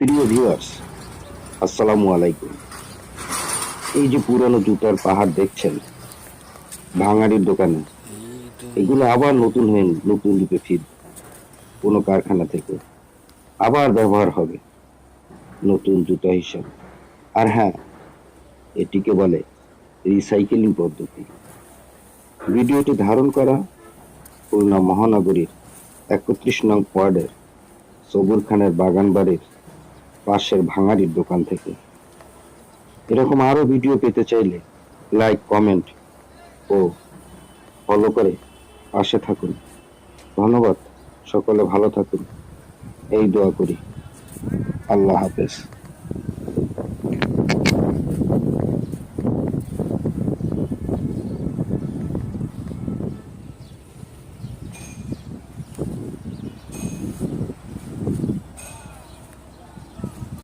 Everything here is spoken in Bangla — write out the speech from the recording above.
প্রিয় ভিউয়ার্স আসসালামু আলাইকুম। এই যে পুরানো জুতার পাহাড় দেখছেন, ভাঙাড়ির দোকানে, এগুলো আবার নতুন হয়ে নতুন রূপে ফির কোনো কারখানা থেকে। আবার ব্যবহার হবে নতুন জুতা হিসাবে। আর হ্যাঁ এটিকে বলে রিসাইকেলিং পদ্ধতি। ভিডিওটি ধারণ করা খুলনা মহানগরীর একত্রিশ নং ওয়ার্ডের সবুর খানের বাগান বাড়ির পাশের ভাঙাড়ির দোকান থেকে। এরকম আরও ভিডিও পেতে চাইলে লাইক কমেন্ট ও ফলো করে পাশে থাকুন। ধন্যবাদ। সকলে ভালো থাকুন। এই দোয়া করি। আল্লাহ হাফেজ।